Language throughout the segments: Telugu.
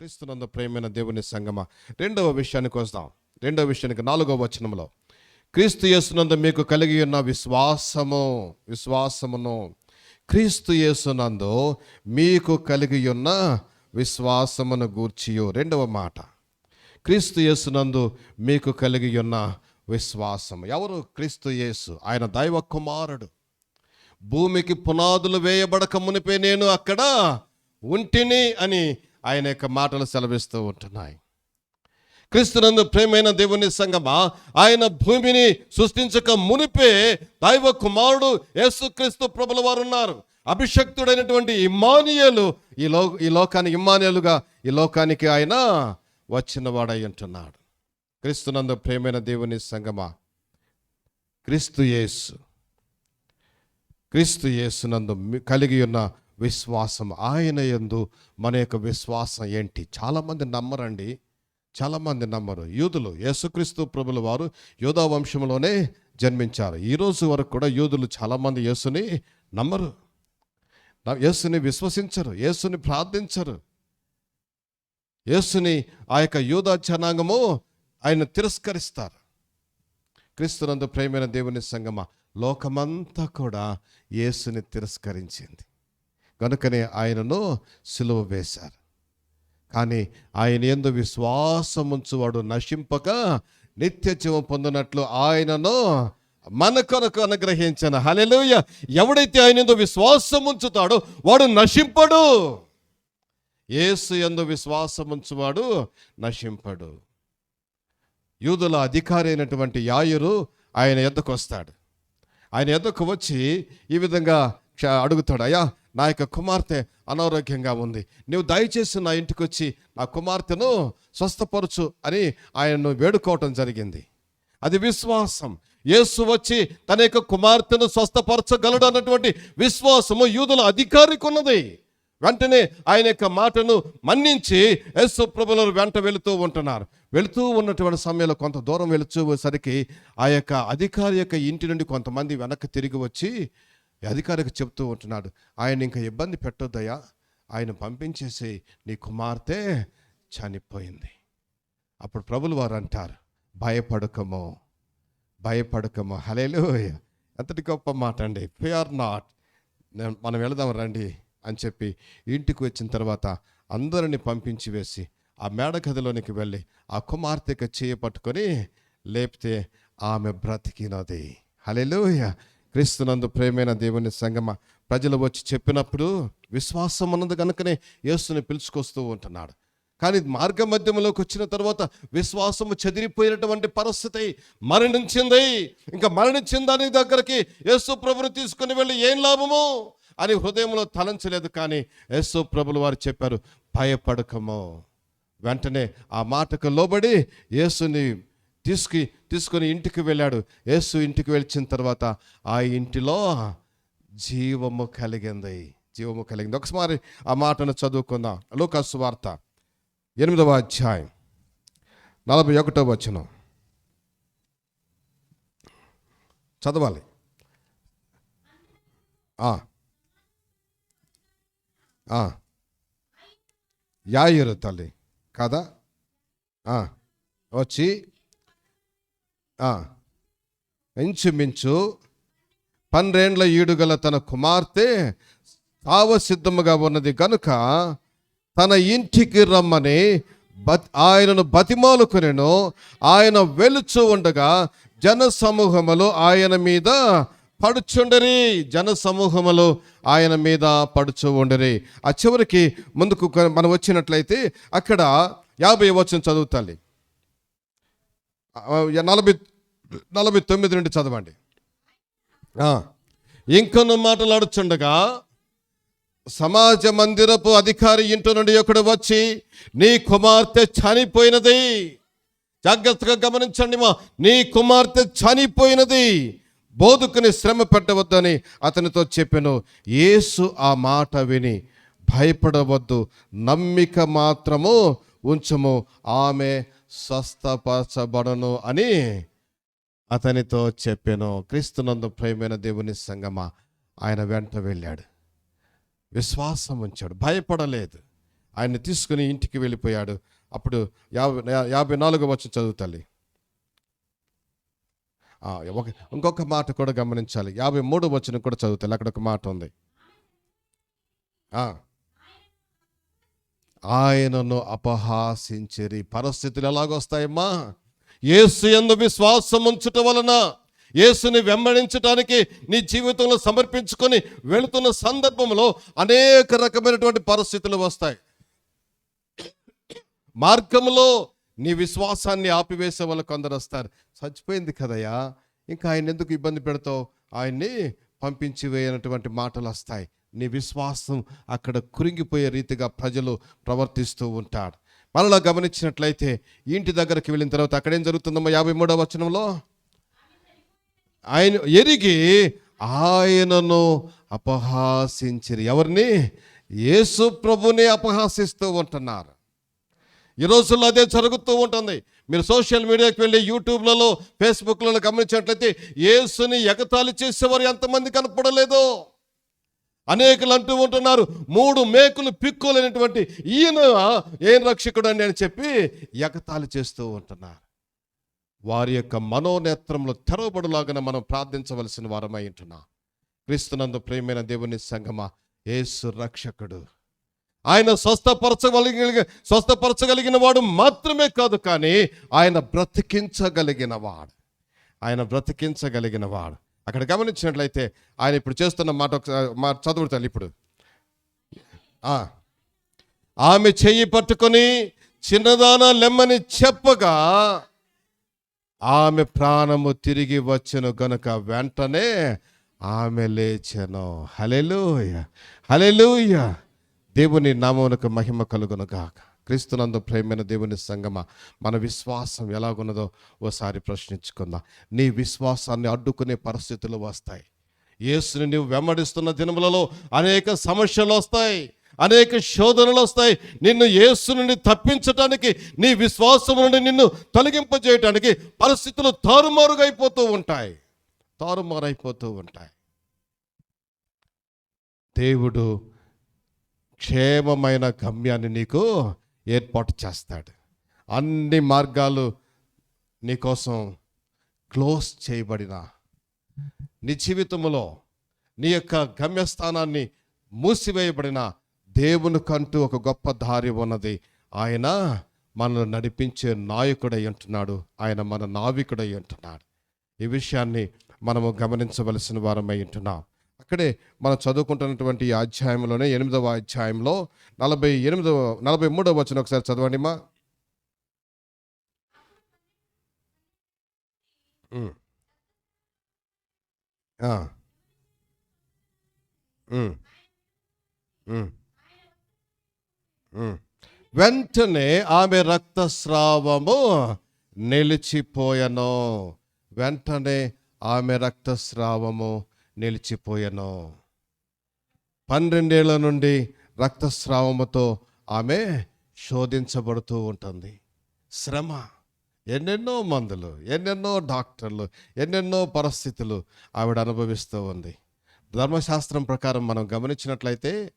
క్రీస్తునందు ప్రేమైన దేవుని సంగమ. రెండవ విషయానికి వస్తాం. రెండవ విషయానికి నాలుగవ వచనంలో. క్రీస్తు యేసునందు మీకు కలిగి ఉన్న విశ్వాసము విశ్వాసమును క్రీస్తు యేసునందు మీకు కలిగి ఉన్న విశ్వాసమును గూర్చియు. రెండవ మాట. క్రీస్తు యేసునందు మీకు కలిగి ఉన్న విశ్వాసం ఎవరు? క్రీస్తు యేసు. ఆయన దైవ కుమారుడు. భూమికి పునాదులు వేయబడక మునిపే నేను అక్కడ ఉంటిని అని ఆయన యొక్క మాటలు సెలవిస్తూ ఉంటున్నాయి. క్రీస్తునందు ప్రేమైన దేవుని సంగమా ఆయన భూమిని సృష్టించక మునిపే దైవ కుమారుడు యేసుక్రీస్తు ప్రభుల వారు ఉన్నారు అభిషక్తుడైనటువంటి ఇమానియలు ఈ లో ఈ లోకానికి ఇమానియలుగా ఈ లోకానికి ఆయన వచ్చినవాడై ఉంటున్నాడు. క్రీస్తునందు ప్రేమైన దేవుని సంగమా క్రీస్తు యేసు. క్రీస్తు యేసునందు కలిగి ఉన్న విశ్వాసం. ఆయన యందు మన యొక్క విశ్వాసం ఏంటి? చాలామంది నమ్మరండి. చాలామంది నమ్మరు. యూదులు యేసుక్రీస్తు ప్రభుల వారు యూదా వంశంలోనే జన్మించారు. ఈరోజు వరకు కూడా యూదులు చాలామంది యేసుని నమ్మరు. యేసుని విశ్వసించరు. యేసుని ప్రార్థించరు. యేసుని ఆ యొక్క యూదా జనాంగము ఆయన తిరస్కరిస్తారు. క్రీస్తునందు ప్రేమైన దేవుని సంగమ లోకమంతా కూడా యేసుని తిరస్కరించింది. కనుకనే ఆయనను సిలువ వేశారు. కానీ ఆయన ఎందు విశ్వాసముంచువాడు నశింపక నిత్య జీవం పొందినట్లు ఆయనను మన కొరకు అనుగ్రహించిన. హలెలుయ ఎవడైతే ఆయన ఎందు విశ్వాసం ఉంచుతాడో వాడు నశింపడు. ఏసు ఎందు విశ్వాసం ఉంచువాడు నశింపడు. యూదుల అధికారి అయినటువంటి యాయురు ఆయన ఎద్దకు వస్తాడు ఆయన ఎద్దకు వచ్చి ఈ విధంగా క్ష- అడుగుతాడు అయ్యా నా యొక్క కుమార్తె అనారోగ్యంగా ఉంది. నువ్వు దయచేసి నా ఇంటికి వచ్చి నా కుమార్తెను స్వస్థపరచు అని ఆయనను వేడుకోవటం జరిగింది. అది విశ్వాసం. యేసు వచ్చి తన యొక్క కుమార్తెను స్వస్థపరచగలడు అన్నటువంటి విశ్వాసము యూదుల అధికారికి ఉన్నది వెంటనే ఆయన యొక్క మాటను మన్నించి యేసు ప్రభులను వెంట వెళుతూ ఉంటున్నారు. వెళుతూ ఉన్నటువంటి సమయంలో కొంత దూరం వెళుచేసరికి ఆ యొక్క అధికారి యొక్క ఇంటి నుండి కొంతమంది వెనక్కి తిరిగి వచ్చి అధికారికి చెప్తూ ఉంటున్నాడు ఆయన ఇంకా ఇబ్బంది పెట్టొద్దయ్యా ఆయన పంపించేసి నీ కుమార్తె చనిపోయింది. అప్పుడు ప్రభులు వారు అంటారు భయపడకము భయపడకము హలేలు ఎంతటి గొప్ప మాట అండి ఫియర్ నాట్. మనం వెళదాం రండి అని చెప్పి ఇంటికి వచ్చిన తర్వాత అందరిని పంపించి వేసి ఆ మేడ గదిలోనికి వెళ్ళి ఆ కుమార్తెకి చేయ పట్టుకొని లేపితే ఆమె బ్రతికినది. హలెలూయ క్రీస్తునందు ప్రేమైన దేవుని సంగమ ప్రజలు వచ్చి చెప్పినప్పుడు విశ్వాసం ఉన్నది కనుకనే యేసుని పిలుచుకొస్తూ ఉంటున్నాడు. కానీ మార్గ మధ్యంలోకి వచ్చిన తర్వాత విశ్వాసము చెదిరిపోయినటువంటి పరిస్థితి మరణించింది. ఇంకా మరణించిందని దగ్గరికి? యేసు ప్రభుని తీసుకుని వెళ్ళి ఏం లాభము? అని హృదయంలో తలంచలేదు కానీ యేసు ప్రభులు వారు చెప్పారు భయపడకము. వెంటనే ఆ మాటకు లోబడి యేసుని తీసుకు తీసుకొని ఇంటికి వెళ్ళాడు. యేసు ఇంటికి వెళ్ళిన తర్వాత ఆ ఇంటిలో జీవము కలిగింది. జీవము కలిగింది. ఒకసారి ఆ మాటను చదువుకుందాం. లోకస్ వార్త ఎనిమిదవ అధ్యాయం నలభై ఒకటో వచనం. చదవాలి. యాయురు తల్లి. కదా? వచ్చి ఇంచుమించు పన్నెండ్ల ఈడుగల తన కుమార్తె సావ సిద్ధముగా ఉన్నది కనుక తన ఇంటికి రమ్మని బత్ ఆయనను బతిమాలుకునేను ఆయన వెలుచు ఉండగా జన సమూహములు ఆయన మీద పడుచుండరి. జన సమూహములు ఆయన మీద పడుచు ఉండరి. ఆ చివరికి ముందుకు మనం వచ్చినట్లయితే అక్కడ యాభై వచ్చిన చదువుతాలి నలభై నలభై తొమ్మిది నుండి చదవండి. ఆ, ఇంకొన్ని సమాజ మందిరపు అధికారి ఇంటి నుండి ఒకడు వచ్చి నీ కుమార్తె చనిపోయినది. జాగ్రత్తగా గమనించండి మా నీ కుమార్తె చనిపోయినది. బోధకుని శ్రమ పెట్టవద్దని అతనితో చెప్పాను. యేసు ఆ మాట విని భయపడవద్దు. నమ్మిక మాత్రము ఉంచము. ఆమె స్వస్థపరచబడను అని అతనితో చెప్పాను. క్రీస్తునందు ప్రేమైన దేవుని సంగమ ఆయన వెంట వెళ్ళాడు. విశ్వాసం ఉంచాడు. భయపడలేదు. ఆయన తీసుకుని ఇంటికి వెళ్ళిపోయాడు. అప్పుడు యాభై యాభై నాలుగు వచ్చి చదువుతాలి ఒక ఇంకొక మాట కూడా గమనించాలి. యాభై మూడు వచ్చిన కూడా చదువుతాలి అక్కడ ఒక మాట ఉంది. ఆయనను అపహాసించిరి. పరిస్థితులు ఎలాగొస్తాయమ్మా? ఏసు ఎందు విశ్వాసం ఉంచటం వలన యేసుని వెంబడించడానికి నీ జీవితంలో సమర్పించుకొని వెళుతున్న సందర్భంలో అనేక రకమైనటువంటి పరిస్థితులు వస్తాయి. మార్గంలో నీ విశ్వాసాన్ని ఆపివేసే వాళ్ళు కొందరు వస్తారు. చచ్చిపోయింది కదయ్యా? ఇంకా ఆయన ఎందుకు ఇబ్బంది పెడతావు? ఆయన్ని పంపించి వేయనటువంటి మాటలు వస్తాయి. నీ విశ్వాసం అక్కడ కురింగిపోయే రీతిగా ప్రజలు ప్రవర్తిస్తూ ఉంటాడు మనలో గమనించినట్లయితే ఇంటి దగ్గరికి వెళ్ళిన తర్వాత అక్కడేం జరుగుతుందమ్మా యాభై మూడవ వచనంలో? ఆయన ఎరిగి ఆయనను అపహాసించిరి. ఎవరిని? యేసు ప్రభుని అపహాసిస్తూ ఉంటున్నారు. ఈ రోజుల్లో అదే జరుగుతూ ఉంటుంది. మీరు సోషల్ మీడియాకి వెళ్ళి యూట్యూబ్లలో ఫేస్బుక్లలో గమనించినట్లయితే యేసుని ఎగతాళి చేసేవారు ఎంతమంది కనపడలేదు. అనేకులు అంటూ ఉంటున్నారు. మూడు మేకులు పిక్కోలేనటువంటి ఈయన ఏం రక్షకుడు అని అని చెప్పి ఎగతాళి చేస్తూ ఉంటున్నారు. వారి యొక్క మనోనేత్రంలో తెరవబడులాగాన మనం ప్రార్థించవలసిన వారమై ఉంటున్నాం. క్రీస్తునందు ప్రేమైన దేవుని సంగమ యేసు రక్షకుడు. ఆయన స్వస్థపరచగలిగిన స్వస్థపరచగలిగిన వాడు మాత్రమే కాదు కానీ ఆయన బ్రతికించగలిగిన వాడు. ఆయన బ్రతికించగలిగిన వాడు. అక్కడ గమనించినట్లయితే ఆయన ఇప్పుడు చేస్తున్న మాట ఒకసారి మాట చదువుతాను ఇప్పుడు. ఆమె చెయ్యి పట్టుకొని చిన్నదాన లెమ్మని చెప్పగా ఆమె ప్రాణము తిరిగి వచ్చను గనుక వెంటనే ఆమె లేచెను. హలెలూయ హలెలూయ దేవుని నామమునకు మహిమ కలుగును గాక. క్రీస్తునందు ప్రేమైన దేవుని సంగమ మన విశ్వాసం ఎలాగున్నదో ఓసారి ప్రశ్నించుకుందాం. నీ విశ్వాసాన్ని అడ్డుకునే పరిస్థితులు వస్తాయి. యేసుని నీవు వెంబడిస్తున్న దినములలో అనేక సమస్యలు వస్తాయి అనేక శోధనలు వస్తాయి. నిన్ను యేసు నుండి తప్పించటానికి నీ విశ్వాసం నుండి నిన్ను తొలగింపజేయటానికి పరిస్థితులు తారుమారుగైపోతూ ఉంటాయి తారుమారైపోతూ ఉంటాయి. దేవుడు క్షేమమైన గమ్యాన్ని నీకు ఏర్పాటు చేస్తాడు. అన్ని మార్గాలు నీకోసం క్లోజ్ చేయబడిన నీ జీవితంలో నీ యొక్క గమ్యస్థానాన్ని మూసివేయబడిన దేవునికంటూ ఒక గొప్ప దారి ఉన్నది. ఆయన మనల్ని నడిపించే నాయకుడై ఉంటున్నాడు. ఆయన మన నావికుడై ఉంటున్నాడు. ఈ విషయాన్ని మనము గమనించవలసిన వారమై ఉంటున్నాం. అక్కడే మనం చదువుకుంటున్నటువంటి అధ్యాయంలోనే ఎనిమిదవ అధ్యాయంలో నలభై ఎనిమిదవ నలభై మూడవ వచ్చిన ఒకసారి చదవండి మా వెంటనే ఆమె రక్తస్రావము నిలిచిపోయను. వెంటనే ఆమె రక్తస్రావము నిలిచిపోయాను. పన్నెండేళ్ళ నుండి రక్తస్రావముతో ఆమె శోధించబడుతూ ఉంటుంది. శ్రమ ఎన్నెన్నో మందులు ఎన్నెన్నో డాక్టర్లు ఎన్నెన్నో పరిస్థితులు ఆవిడ అనుభవిస్తూ ఉంది. ధర్మశాస్త్రం ప్రకారం మనం గమనించినట్లయితే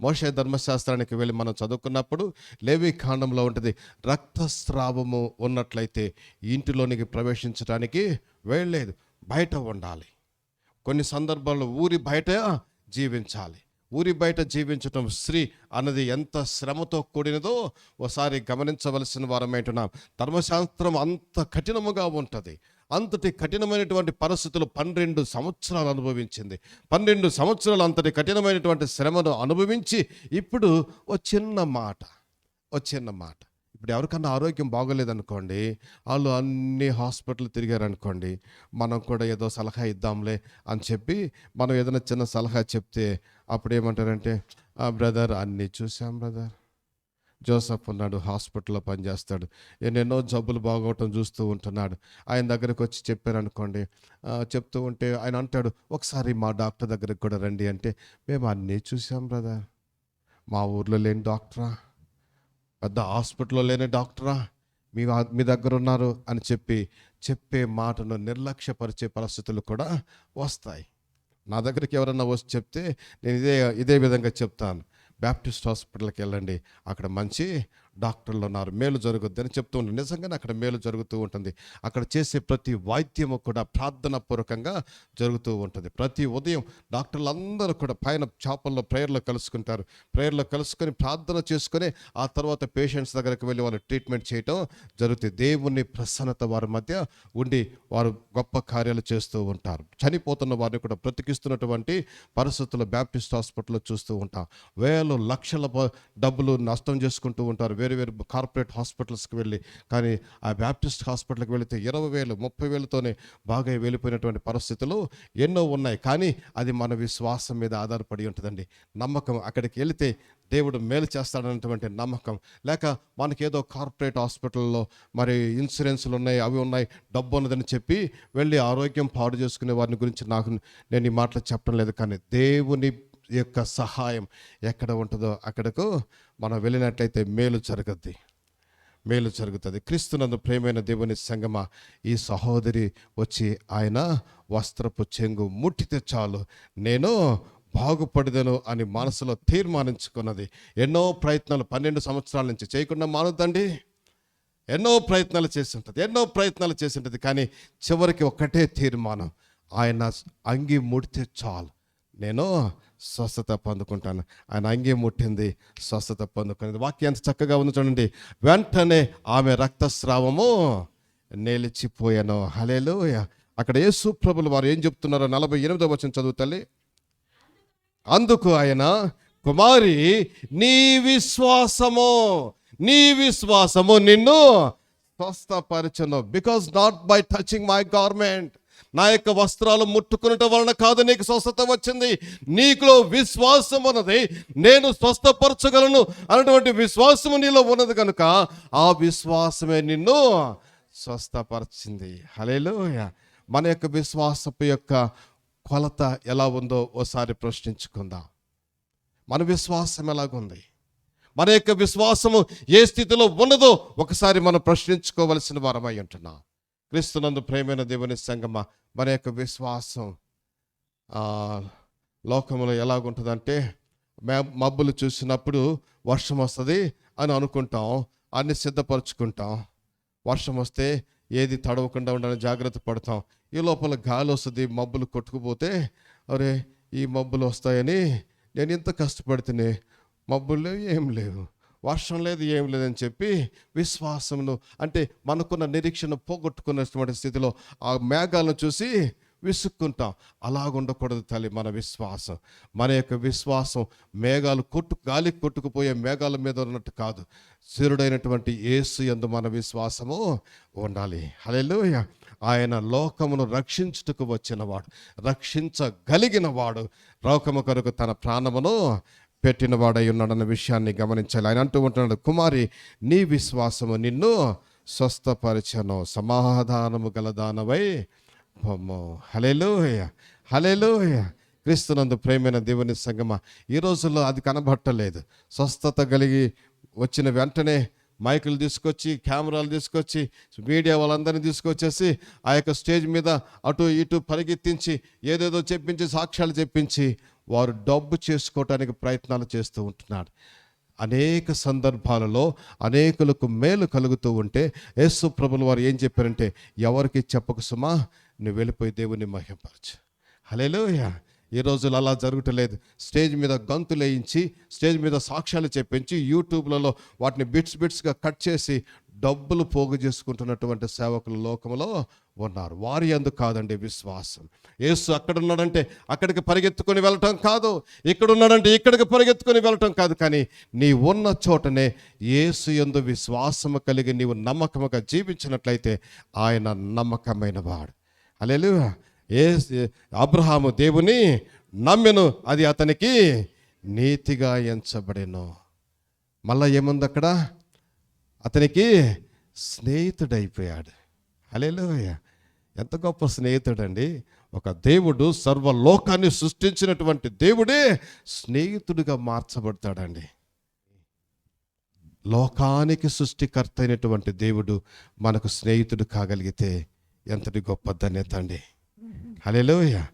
మోషే ధర్మశాస్త్రానికి వెళ్ళి మనం చదువుకున్నప్పుడు లేవి కాండంలో ఉంటుంది. రక్తస్రావము ఉన్నట్లయితే ఇంటిలోనికి ప్రవేశించడానికి వెళ్ళలేదు బయట ఉండాలి. కొన్ని సందర్భాల్లో ఊరి బయట జీవించాలి. ఊరి బయట జీవించటం స్త్రీ అన్నది ఎంత శ్రమతో కూడినదో ఒకసారి గమనించవలసిన వారమేంటున్నాం ధర్మశాస్త్రం అంత కఠినముగా ఉంటుంది. అంతటి కఠినమైనటువంటి పరిస్థితులు పన్నెండు సంవత్సరాలు అనుభవించింది. పన్నెండు సంవత్సరాలు అంతటి కఠినమైనటువంటి శ్రమను అనుభవించి ఇప్పుడు ఓ చిన్న మాట ఓ చిన్న మాట. ఇప్పుడు ఎవరికన్నా ఆరోగ్యం బాగోలేదనుకోండి వాళ్ళు అన్ని హాస్పిటల్ తిరిగారనుకోండి మనం కూడా ఏదో సలహా ఇద్దాంలే అని చెప్పి మనం ఏదైనా చిన్న సలహా చెప్తే అప్పుడు ఏమంటారంటే బ్రదర్ అన్నీ చూసాం బ్రదర్. జోసఫ్ ఉన్నాడు హాస్పిటల్లో పనిచేస్తాడు. ఎన్నెన్నో జబ్బులు బాగోవటం చూస్తూ ఉంటున్నాడు. ఆయన దగ్గరికి వచ్చి చెప్పారనుకోండి చెప్తూ ఉంటే ఆయన అంటాడు ఒకసారి మా డాక్టర్ దగ్గరికి కూడా రండి అంటే మేము అన్నీ చూసాం బ్రదర్. మా ఊర్లో లేని డాక్టరా? పెద్ద హాస్పిటల్లో లేని డాక్టరా? మీ మీ దగ్గర ఉన్నారు అని చెప్పి చెప్పే మాటను నిర్లక్ష్యపరిచే పరిస్థితులు కూడా వస్తాయి. నా దగ్గరికి ఎవరన్నా వచ్చి చెప్తే నేను ఇదే ఇదే విధంగా చెప్తాను. బ్యాప్టిస్ట్ హాస్పిటల్కి వెళ్ళండి. అక్కడ మంచి డాక్టర్లు ఉన్నారు మేలు జరుగుద్ది అని చెప్తూ ఉంటాను నిజంగానే అక్కడ మేలు జరుగుతూ ఉంటుంది. అక్కడ చేసే ప్రతి వాయిద్యము కూడా ప్రార్థన పూర్వకంగా జరుగుతూ ఉంటుంది. ప్రతి ఉదయం డాక్టర్లు అందరూ కూడా పైన చేపల్లో ప్రేయర్లో కలుసుకుంటారు. ప్రేయర్లో కలుసుకొని ప్రార్థన చేసుకొని ఆ తర్వాత పేషెంట్స్ దగ్గరికి వెళ్ళి వాళ్ళు ట్రీట్మెంట్ చేయటం జరుగుతుంది. దేవుని ప్రసన్నత వారి మధ్య ఉండి వారు గొప్ప కార్యాలు చేస్తూ ఉంటారు. చనిపోతున్న వారిని కూడా బ్రతికిస్తున్నటువంటి పరిస్థితులు బ్యాప్టిస్ట్ హాస్పిటల్లో చూస్తూ ఉంటాం. వేలు లక్షల డబ్బులు నష్టం చేసుకుంటూ ఉంటారు. వేరు వేరు కార్పొరేట్ హాస్పిటల్స్కి వెళ్ళి కానీ ఆ బ్యాప్టిస్ట్ హాస్పిటల్కి వెళితే ఇరవై వేలు ముప్పై వేలతోనే బాగా వెళ్ళిపోయినటువంటి పరిస్థితులు ఎన్నో ఉన్నాయి. కానీ అది మన విశ్వాసం మీద ఆధారపడి ఉంటుందండి. నమ్మకం అక్కడికి వెళితే దేవుడు మేలు చేస్తాడన్నటువంటి నమ్మకం. లేక మనకేదో కార్పొరేట్ హాస్పిటల్లో మరి ఇన్సూరెన్స్లు ఉన్నాయి అవి ఉన్నాయి డబ్బు ఉన్నదని చెప్పి వెళ్ళి ఆరోగ్యం పాడు చేసుకునే వారిని గురించి నాకు నేను ఈ మాటలు చెప్పడం లేదు. కానీ దేవుని యొక్క సహాయం ఎక్కడ ఉంటుందో అక్కడకు మనం వెళ్ళినట్లయితే మేలు జరుగుద్ది. మేలు జరుగుతుంది. క్రీస్తునందు ప్రేమైన దేవుని సంగమ ఈ సహోదరి వచ్చి ఆయన వస్త్రపు చెంగు ముట్టితే చాలు. నేను బాగుపడదను అని మనసులో తీర్మానించుకున్నది. ఎన్నో ప్రయత్నాలు పన్నెండు సంవత్సరాల నుంచి చేయకుండా మానొద్దండి. ఎన్నో ప్రయత్నాలు చేసి ఉంటుంది ఎన్నో ప్రయత్నాలు చేసి ఉంటుంది కానీ చివరికి ఒక్కటే తీర్మానం. ఆయన అంగి ముడితే చాలు. నేను స్వస్థత పొందుకుంటాను. ఆయన అంగే ముట్టింది స్వస్థత పొందుకునేది. వాక్యం ఎంత చక్కగా ఉంది చూడండి. వెంటనే ఆమె రక్తస్రావము నిలిచిపోయాను. హలేలు అక్కడ యేసు ప్రభులు వారు ఏం చెప్తున్నారో నలభై ఎనిమిదో వచ్చిన చదువు తల్లి. అందుకు ఆయన కుమారి నీ విశ్వాసము నీ విశ్వాసము నిన్ను స్వస్థపరచను. Because not by touching my garment నా యొక్క వస్త్రాలు ముట్టుకునటం వలన కాదు నీకు స్వస్థత వచ్చింది. నీకులో విశ్వాసం ఉన్నది. నేను స్వస్థపరచగలను అన్నటువంటి విశ్వాసము నీలో ఉన్నది కనుక ఆ విశ్వాసమే నిన్ను స్వస్థపరిచింది. హలేలోయ మన యొక్క విశ్వాసపు యొక్క కొలత ఎలా ఉందో ఓసారి ప్రశ్నించుకుందాం. మన విశ్వాసం ఎలాగుంది? మన యొక్క విశ్వాసము ఏ స్థితిలో ఉన్నదో ఒకసారి మనం ప్రశ్నించుకోవలసిన వారమై ఉంటున్నాం. క్రీస్తునందు ప్రేమైన దేవుని సంగమ మన యొక్క విశ్వాసం లోకంలో ఎలాగుంటుందంటే మే మబ్బులు చూసినప్పుడు వర్షం వస్తుంది అని అనుకుంటాం అన్ని సిద్ధపరచుకుంటాం. వర్షం వస్తే ఏది తడవకుండా ఉండాలని జాగ్రత్త పడతాం. ఈ లోపల గాలి వస్తుంది మబ్బులు కొట్టుకుపోతే అరే ఈ మబ్బులు వస్తాయని నేను ఇంత కష్టపడితేనే మబ్బులు లేవు ఏం లేవు. వర్షం లేదు ఏం లేదని చెప్పి విశ్వాసమును అంటే మనకున్న నిరీక్షణ పోగొట్టుకున్నటువంటి స్థితిలో ఆ మేఘాలను చూసి విసుక్కుంటాం. అలాగుండకూడదు తల్లి మన విశ్వాసం. మన యొక్క విశ్వాసం మేఘాలు కొట్టు గాలి కొట్టుకుపోయే మేఘాల మీద ఉన్నట్టు కాదు. సిరుడైనటువంటి యేసు యందు మన విశ్వాసము ఉండాలి. హల్లెలూయా! ఆయన లోకమును రక్షించుటకు వచ్చినవాడు రక్షించగలిగిన వాడు లోకము కొరకు తన ప్రాణమును పెట్టినవాడై ఉన్నాడన్న విషయాన్ని గమనించాలి. ఆయన అంటూ ఉంటున్నాడు కుమారి నీ విశ్వాసము నిన్ను స్వస్థపరచను. సమాధానము గలదానవై పొమ్ము. హలేలోయ హలేలోయ క్రీస్తునందు ప్రేమైన దేవుని సంగమ ఈ రోజుల్లో అది కనబట్టలేదు. స్వస్థత కలిగి వచ్చిన వెంటనే మైకులు తీసుకొచ్చి కెమెరాలు తీసుకొచ్చి మీడియా వాళ్ళందరినీ తీసుకొచ్చేసి ఆ యొక్క స్టేజ్ మీద అటు ఇటు పరిగెత్తించి ఏదేదో చెప్పించి సాక్ష్యాలు చెప్పించి వారు డబ్బు చేసుకోవటానికి ప్రయత్నాలు చేస్తూ ఉంటున్నారు అనేక సందర్భాలలో అనేకులకు మేలు కలుగుతూ ఉంటే యేసు ప్రభులు వారు ఏం చెప్పారంటే ఎవరికి చెప్పక సుమా నువ్వు వెళ్ళిపోయి దేవుని మహింపరచు. హలేలోయ ఈ రోజులు అలా జరగటలేదు. స్టేజ్ మీద గంతులు వేయించి స్టేజ్ మీద సాక్ష్యాలు చెప్పించి యూట్యూబ్లలో వాటిని బిట్స్ బిట్స్గా కట్ చేసి డబ్బులు పోగు చేసుకుంటున్నటువంటి సేవకులు లోకంలో ఉన్నారు. వారి అందు కాదండి విశ్వాసం. యేసు అక్కడ ఉన్నాడంటే అక్కడికి పరిగెత్తుకొని వెళ్ళటం కాదు. ఇక్కడ ఉన్నాడంటే ఇక్కడికి పరిగెత్తుకొని వెళ్ళటం కాదు. కానీ నీ ఉన్న చోటనే యేసు ఎందు విశ్వాసము కలిగి నీవు నమ్మకముగా జీవించినట్లయితే ఆయన నమ్మకమైన వాడు. అలెలు ఏ అబ్రహాము దేవుని నమ్మెను. అది అతనికి నీతిగా ఎంచబడెను. మళ్ళా ఏముంది అక్కడ? అతనికి స్నేహితుడైపోయాడు. హల్లెలూయా. ఎంత గొప్ప స్నేహితుడండి. ఒక దేవుడు సర్వలోకాన్ని సృష్టించినటువంటి దేవుడే స్నేహితుడిగా మార్చబడతాడండి. లోకానికి సృష్టికర్త అయినటువంటి దేవుడు మనకు స్నేహితుడు కాగలిగితే ఎంతటి గొప్ప ధన్యత అండి. హల్లెలూయా.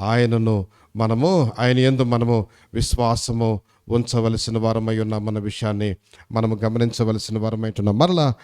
ఆయనను మనము ఆయన యందు మనము విశ్వాసము ఉంచవలసిన వారమై ఉన్నామన్న విషయాన్ని మనము గమనించవలసిన వారమై ఉంటున్నాం. మరలా